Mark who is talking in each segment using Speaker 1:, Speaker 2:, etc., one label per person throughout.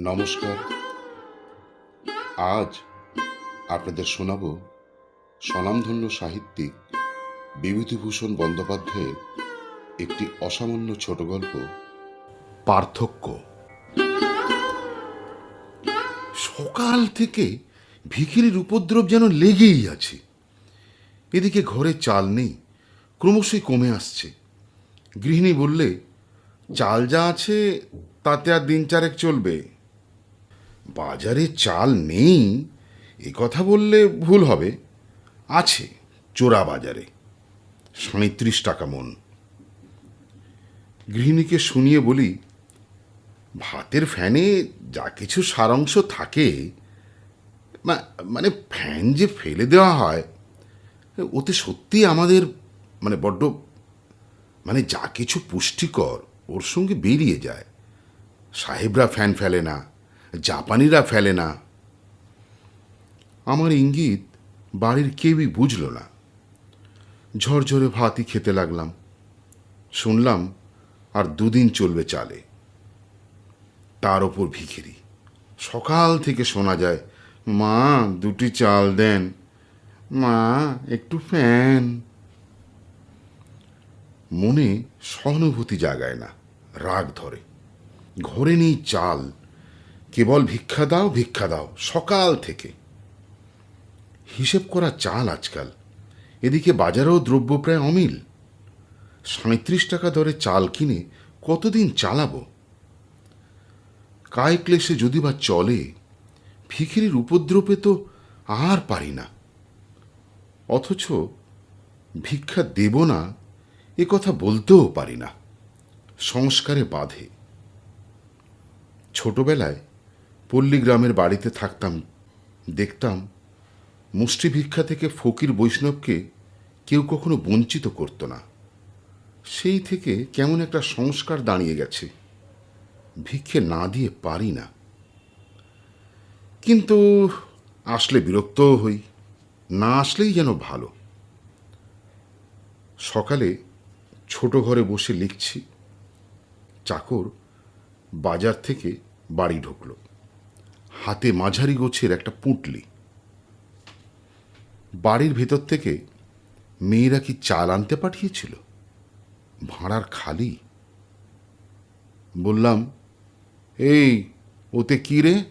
Speaker 1: নমস্কার। আজ আপনাদের শোনাব স্বনামধন্য সাহিত্যিক বিভূতিভূষণ বন্দ্যোপাধ্যায়ের একটি অসামান্য ছোট গল্প, পার্থক্য। সকাল থেকে ভিখিরির উপদ্রব যেন লেগেই আছে। এদিকে ঘরে চাল নেই, ক্রমশই কমে আসছে। গৃহিণী বললে, চাল যা আছে, তাতে আর দিন চারেক চলবে। বাজারে চাল নেই, এ কথা বললে ভুল হবে। আছে চোরা বাজারে সাঁত্রিশ টাকা মন। গৃহিণীকে শুনিয়ে বলি, ভাতের ফ্যানে যা কিছু সারাংশ থাকে মানে ফ্যান যে ফেলে দেওয়া হয়, ওতে সত্যি আমাদের মানে বড্ড মানে যা কিছু পুষ্টিকর, ওর সঙ্গে বেরিয়ে যায়। সাহেবরা ফ্যান ফেলে না জাপানিরা ফেলে না। আমার ইঙ্গিত বাড়ির কেউই বুঝল না। ঝরঝরে ভাতই খেতে লাগলাম। শুনলাম আর দুদিন চলবে চালে। তার ওপর ভিখিরি। সকাল থেকে শোনা যায়, মা, দুটি চাল দেন। মা, একটু ফ্যান। মনে সহানুভূতি জাগায় না, রাগ ধরে। ঘরে নেই চাল কেবল ভিক্ষা দাও ভিক্ষা দাও, সকাল থেকে। হিসেব করা চাল আজকাল। এদিকে বাজারেও দ্রব্য প্রায় অমিল। সাঁত্রিশ টাকা দরে চাল কিনে কতদিন চালাবো? কায় ক্লেশে যদি বা চলে, ভিখিরির উপদ্রবে তো আর পারি না। অথচ ভিক্ষা দেব না, এ কথা বলতেও পারি না। সংস্কারে বাধে। ছোটবেলায় পল্লী গ্রামের বাড়িতে থাকতাম, দেখতাম মুষ্টি ভিক্ষা থেকে ফকির বৈষ্ণবকে কেউ কখনো বঞ্চিত করতো না। সেই থেকে কেমন একটা সংস্কার দাঁড়িয়ে গেছে, ভিক্ষে না দিয়ে পারি না। কিন্তু আসলে বিরক্তও হই, না আসলেই যেন ভালো। সকালে ছোট ঘরে বসে লিখছি, চাকর বাজার থেকে বাড়ি ঢুকলো। হাতে মাঝারি গোছের একটা পুঁটলি। বাড়ির ভেতর থেকে মেয়েরা কি চাল আনতে পাঠিয়েছিল? ভাড়ার খালি? বললাম, এই, ওতে কি রে?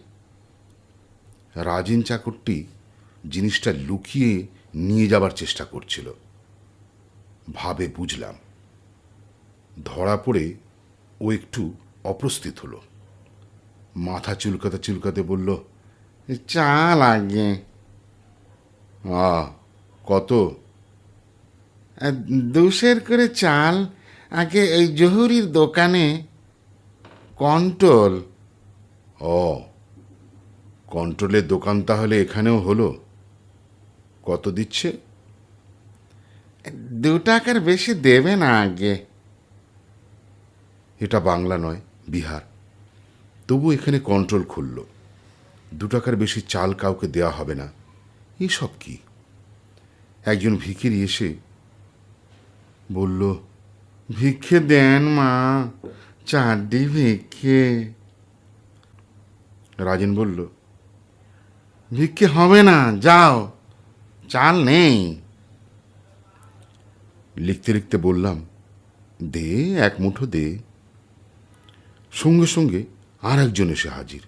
Speaker 1: রাজেন চাকরটি জিনিসটা লুকিয়ে নিয়ে যাবার চেষ্টা করছিল। ভাবে বুঝলাম। ধরা পড়ে ও একটু অপ্রস্তুত হলো। মাথা চুলকাতে চুলকাতে বলল চা লাগে। আ কত? দুশের করে চাল আগে এই জহুরির দোকানে কন্ট্রোল। ও কন্ট্রোলের দোকান তাহলে এখানেও হলো? কত দিচ্ছে? দু টাকার বেশি দেবে না আগে। এটা বাংলা নয় বিহার। তবু এখানে কন্ট্রোল খুলল। দু টাকার বেশি চাল কাউকে দেওয়া হবে না। এসব কি? একজন ভিখিরি এসে বলল, ভিক্ষে দেন মা, চারটি ভিক্ষে। রাজেন বলল, ভিক্ষে হবে না, যাও, চাল নেই। লিখতে লিখতে বললাম, দে, এক মুঠো দে। সঙ্গে সঙ্গে আর একজন এসে হাজির।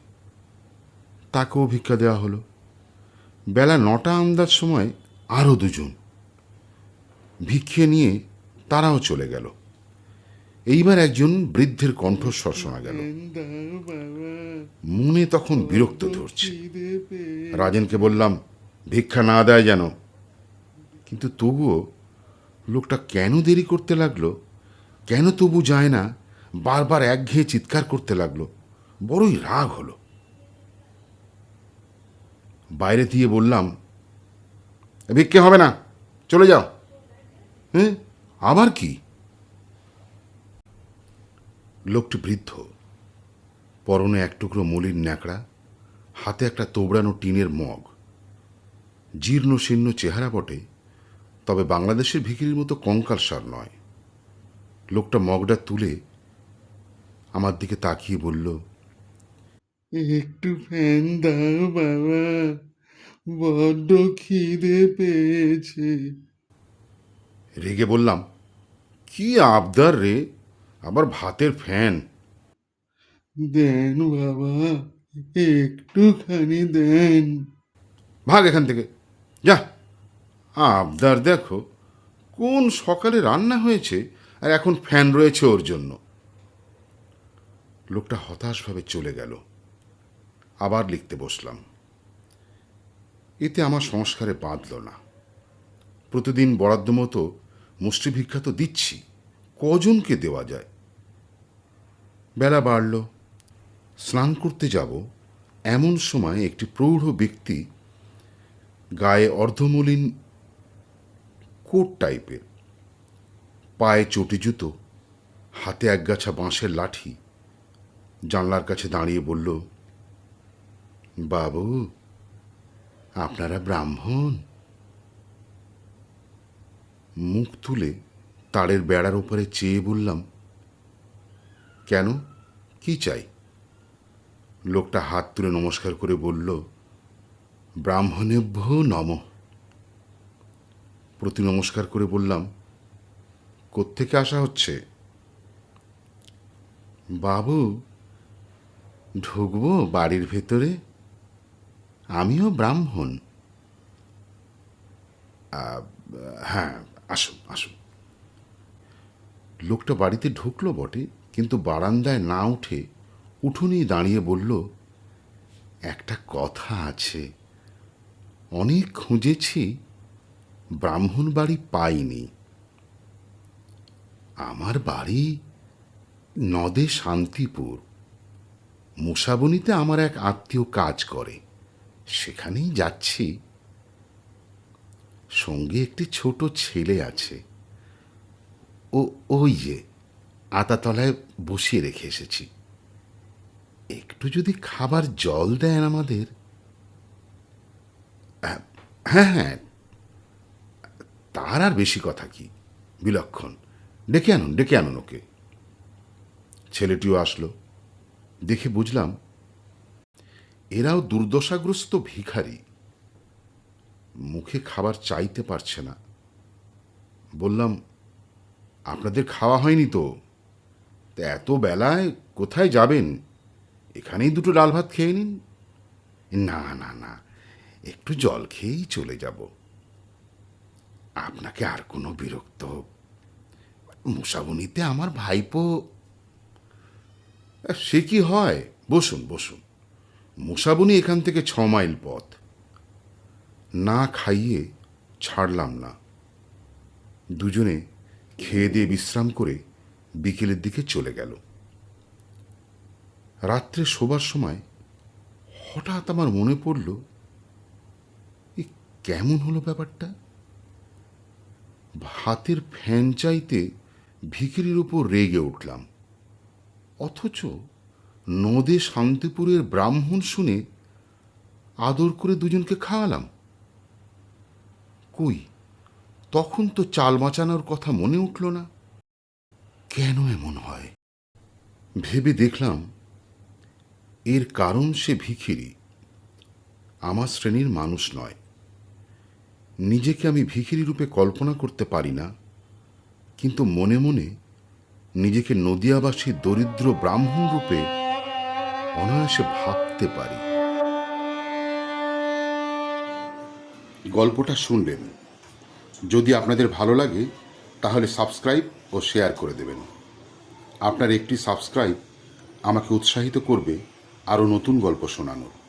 Speaker 1: তাকেও ভিক্ষা দেওয়া হলো। বেলা নটা আন্দাজ সময় আরও দুজন। ভিক্ষে নিয়ে তারাও চলে গেল। এইবার একজন বৃদ্ধের কণ্ঠস্বর শোনা গেল। মনে তখন বিরক্ত ধরছে। রাজেনকে বললাম, ভিক্ষা না দেয় যেন। কিন্তু তবুও লোকটা কেন দেরি করতে লাগল? কেন তবু যায় না? বারবার একঘেয়ে চিৎকার করতে লাগল? বড়ই রাগ হলো। বাইরে দিয়ে বললাম, ভিক্ষে হবে না, চলে যাও। হ্যাঁ আবার কি? লোকটি বৃদ্ধ, পরনে এক টুকরো মলির ন্যাকড়া, হাতে একটা তোবড়ানো টিনের মগ। জীর্ণ শীর্ণ চেহারা বটে, তবে বাংলাদেশের ভিখিরির মতো কঙ্কাল সার নয়। লোকটা মগটা তুলে আমার দিকে তাকিয়ে বলল একটু ফ্যান দাও বাবা। বড্ড খিদে পেয়েছে। রেগে বললাম কি আবদার রে আবার ভাতের ফ্যান? দেন বাবা একটুখানি দেন। ভাগ এখান থেকে। যা আবদার দেখো কোন সকালে রান্না হয়েছে আর এখন ফ্যান রয়েছে ওর জন্য। লোকটা হতাশভাবে চলে গেল। আবার লিখতে বসলাম। এতে আমার সংস্কারে বাঁধল না। প্রতিদিন বরাদ্দ মতো মুষ্টি ভিক্ষা তো দিচ্ছি, কজনকে দেওয়া যায়? বেলা বাড়ল, স্নান করতে যাব, এমন সময় একটি প্রৌঢ় ব্যক্তি গায়ে অর্ধমলিন কোট টাইপের, পায়ে চটি জুতো, হাতে একগাছা বাঁশের লাঠি, জানলার কাছে দাঁড়িয়ে বলল বাবু, আপনারা ব্রাহ্মণ। মুখ তুলে তারের বেড়ার উপরে চেয়ে বললাম, কেন? কি চাই? লোকটা হাত তুলে নমস্কার করে বলল, ব্রাহ্মণেভ্য নম। প্রতি নমস্কার করে বললাম, কোত্থেকে আসা হচ্ছে? বাবু, ঢুকবো বাড়ির ভেতরে। আমিও ব্রাহ্মণ। হ্যাঁ আসুন আসুন। লোকটা বাড়িতে ঢুকলো বটে, কিন্তু বারান্দায় না উঠে উঠোনেই দাঁড়িয়ে বলল, একটা কথা আছে। অনেক খুঁজেছি, ব্রাহ্মণ বাড়ি পাইনি। আমার বাড়ি নদে শান্তিপুর। মুসাবনিতে আমার এক আত্মীয় কাজ করে। সেখানেই যাচ্ছি। সঙ্গে একটি ছোট ছেলে আছে। ও, ওই যে, আতাতলায় বসিয়ে রেখে এসেছি। একটু যদি খাবার জল দেন আমাদের। হ্যাঁ হ্যাঁ। তার আর বেশি কথা কি? বিলক্ষণ। ডেকে আনুন ডেকে আনুন ওকে। ছেলেটিও আসলো। দেখে বুঝলাম এরাও দুর্দশাগ্রস্ত ভিখারি। মুখে খাবার চাইতে পারছে না। বললাম, আপনাদের খাওয়া হয়নি তো? তা এত বেলায় কোথায় যাবেন? এখানেই দুটো ডাল ভাত খেয়ে নিন। না না না, একটু জল খেয়েই চলে যাব। আপনাকে আর কোনো বিরক্ত। মুসাবনিতে আমার ভাইপো সে কি হয়? বসুন বসুন। মুসাবনি এখান থেকে ছ মাইল পথ। না খাইয়ে ছাড়লাম না। দুজনে খেয়ে দিয়ে বিশ্রাম করে বিকেলের দিকে চলে গেল। রাত্রে শোবার সময় হঠাৎ আমার মনে পড়ল, এ কেমন হলো ব্যাপারটা? ভাতের ফ্যান চাইতে ভিখিরির উপর রেগে উঠলাম। অথচ নদে শান্তিপুরের ব্রাহ্মণ শুনে আদর করে দুজনকে খাওয়ালাম। কই, তখন তো চাল বাঁচানোর কথা মনে উঠল না। কেন এমন হয়? ভেবে দেখলাম এর কারণ সে ভিখিরি, আমার শ্রেণির মানুষ নয়। নিজেকে আমি ভিখিরি রূপে কল্পনা করতে পারি না, কিন্তু মনে মনে নিজেকে নদিয়াবাসী দরিদ্র ব্রাহ্মণ রূপে অনায়াসে ভাবতে পারি। গল্পটা শুনলেন। যদি আপনাদের ভালো লাগে, তাহলে সাবস্ক্রাইব ও শেয়ার করে দেবেন। আপনার একটি সাবস্ক্রাইব আমাকে উৎসাহিত করবে আরও নতুন গল্প শোনানোর।